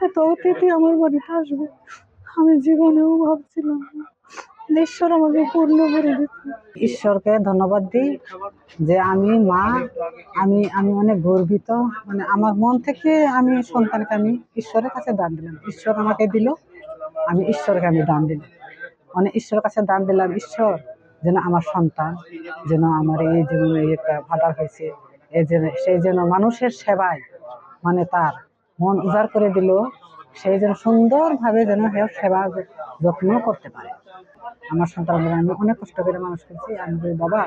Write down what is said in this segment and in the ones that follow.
এত অতিথি আমার বাড়িতে আসবে। আমি জীবনেও ভাবছিলাম ঈশ্বর আমাকে পূর্ণ করে দিচ্ছে ঈশ্বরকে ধন্যবাদ দিই যে আমি মা, আমি আমি অনেক গর্বিত। মানে আমার মন থেকে আমি সন্তানকে আমি ঈশ্বরের কাছে দান দিলাম। ঈশ্বর আমাকে দিল, আমি ঈশ্বরকে আমি দান দিলাম। মানে ঈশ্বরের কাছে দান দিলাম, ঈশ্বর যেন আমার সন্তান, যেন আমার এই এই একটা ফাদার হয়েছে, এই যেন সেই যেন মানুষের সেবায় মানে তার মন উজাড় করে দিল সেই যেন সুন্দরভাবে যেন সেবা যত্ন করতে পারে। আমার সন্তানদের আমি অনেক কষ্ট করে মানুষ করছি। আমি বলি, বাবা,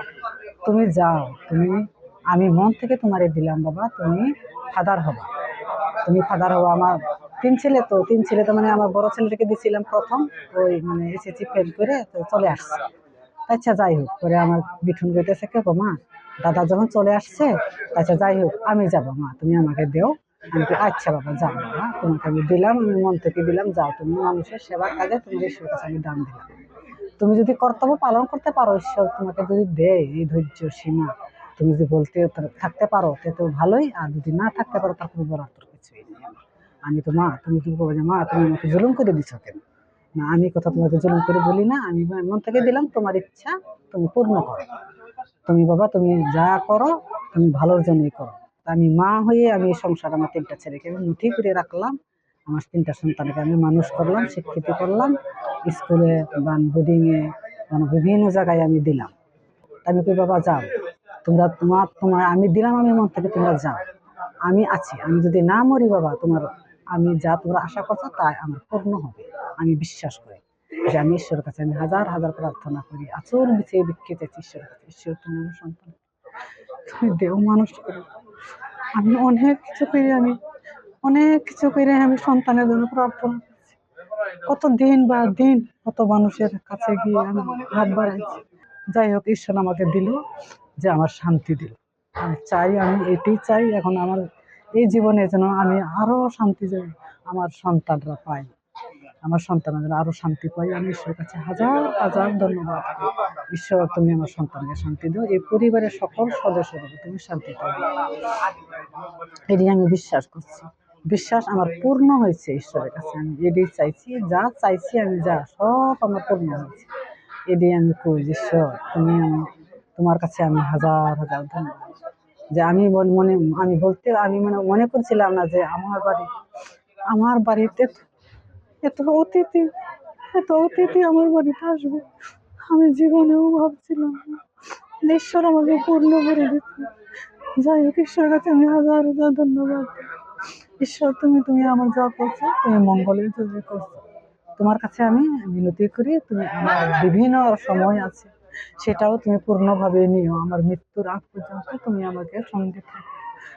তুমি যাও, তুমি, আমি মন থেকে তোমারে দিলাম, বাবা, তুমি ফাদার হবা। তুমি ফাদার হবা আমার তিন ছেলে তো, তিন ছেলে তো মানে আমার বড় ছেলেটাকে দিয়েছিলাম প্রথম, ওই মানে এসএসসি ফেল করে তো চলে আসছে। আচ্ছা যাই হোক, পরে আমার মিঠুন গেতেছে কে গো মা? দাদা যখন চলে আসছে আচ্ছা যাই হোক, আমি যাব মা, তুমি আমাকে দেও। আমি আচ্ছা বাবা, যাও বাবা, তোমাকে আমি দিলাম আমি মন থেকে দিলাম, যাও, তুমি মানুষের সেবার কাজে তোমার ঈশ্বর কাছে আমি দান দিলাম। তুমি যদি কর্তব্য পালন করতে পারো, ঈশ্বর তোমাকে যদি দেয় এই ধৈর্য, সীমা, তুমি যদি বলতে থাকতে পারো, তে তো ভালোই, আর যদি না থাকতে পারো, তার কোনো তোর কিছুই নেই আমি তো মা, তুমি তুমি বলব যে মা, তুমি আমাকে জুলুম করে দিছো কেন? না, আমি কথা তোমাকে জুলুম করে বলি না, আমি মন থেকে দিলাম, তোমার ইচ্ছা তুমি পূর্ণ করো। তুমি বাবা, তুমি যা করো, তুমি ভালোর জন্যই করো। আমি মা হয়ে আমি এই সংসার আমার তিনটা ছেলেকে আমি মুঠি করে রাখলাম। আমার তিনটা সন্তানকে আমি মানুষ করলাম, শিক্ষিত করলাম। স্কুলে বা বোর্ডিংয়ে মানে বিভিন্ন জায়গায় আমি দিলাম। আমি কই, বাবা, যাও। তোমরা তোমার তোমার, আমি দিলাম আমি মন থেকে, তোমরা যাও। আমি আছি। আমি যদি না মরি, বাবা, তোমার, আমি যা তোমরা আশা করছ তাই আমার পূর্ণ হবে। আমি বিশ্বাস করি যে আমি ঈশ্বরের কাছে আমি হাজার হাজার প্রার্থনা করি। আচর বিছিয়ে বিক্ষিত ঈশ্বরের কাছে। ঈশ্বর তুমি সন্তান। তুমি দেও মানুষ করে। আমি অনেক কিছু করে আমি, অনেক কিছু করে আমি সন্তানের জন্য প্রার্থনা কত দিন বা দিন কত মানুষের কাছে গিয়ে আমি হাত বাড়াইছি। যাই হোক, ঈশ্বর আমাকে দিল যে আমার শান্তি দিল। আমি চাই, আমি এটাই চাই, এখন আমার এই জীবনে যেন আমি আরও শান্তি যেন আমার সন্তানরা পাই আমার সন্তানরা যেন আরও শান্তি পাই আমি ঈশ্বরের কাছে হাজার হাজার ধন্যবাদ। ঈশ্বর, তুমি আমার সন্তানকে শান্তি দাও। এই পরিবারের সকল সদস্যকে তুমি শান্তি দাও। এটি আমি বিশ্বাস করছি। বিশ্বাস আমার পূর্ণ হয়েছে ঈশ্বরের কাছে। আমি এটাই চাইছি, যা চাইছি আমি যা, সব আমার পূর্ণ হয়েছে। এটাই আমি কই ঈশ্বর, তুমি আমি তোমার কাছে আমি হাজার হাজার ধন্যবাদ। যে আমি মনে আমি বলতে আমি মানে মনে করছিলাম না যে আমার বাড়ি আমার বাড়িতে এত অতিথি এত অতিথি আমার বাড়িতে আসবে। আমি জীবনেও ভাবছিলাম ঈশ্বর আমাকে পূর্ণ করে দিচ্ছে যাই হোক, ঈশ্বরের কাছে আমি হাজার হাজার ধন্যবাদ। ঈশ্বর, তুমি তুমি আমার যা করছ, তুমি মঙ্গলের জন্য করছ। তোমার কাছে আমি মিনতি করি, তুমি আমার বিভিন্ন সময় আছে, সেটাও তুমি পূর্ণভাবে নিও। আমার মৃত্যুর আগ পর্যন্ত তুমি আমাকে সঙ্গে থাকো।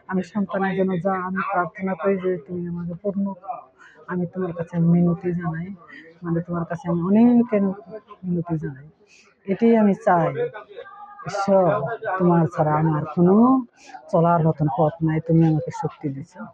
আমি সন্তানের জন্য যা আমি প্রার্থনা করি যে তুমি আমাকে পূর্ণ। আমি তোমার কাছে মিনতি জানাই। মানে তোমার কাছে আমি অনেক মিনতি জানাই। এটাই আমি চাই। ঈশ্বর, তোমার ছাড়া আমার কোনো চলার মতন পথ নাই। তুমি আমাকে শক্তি দিছো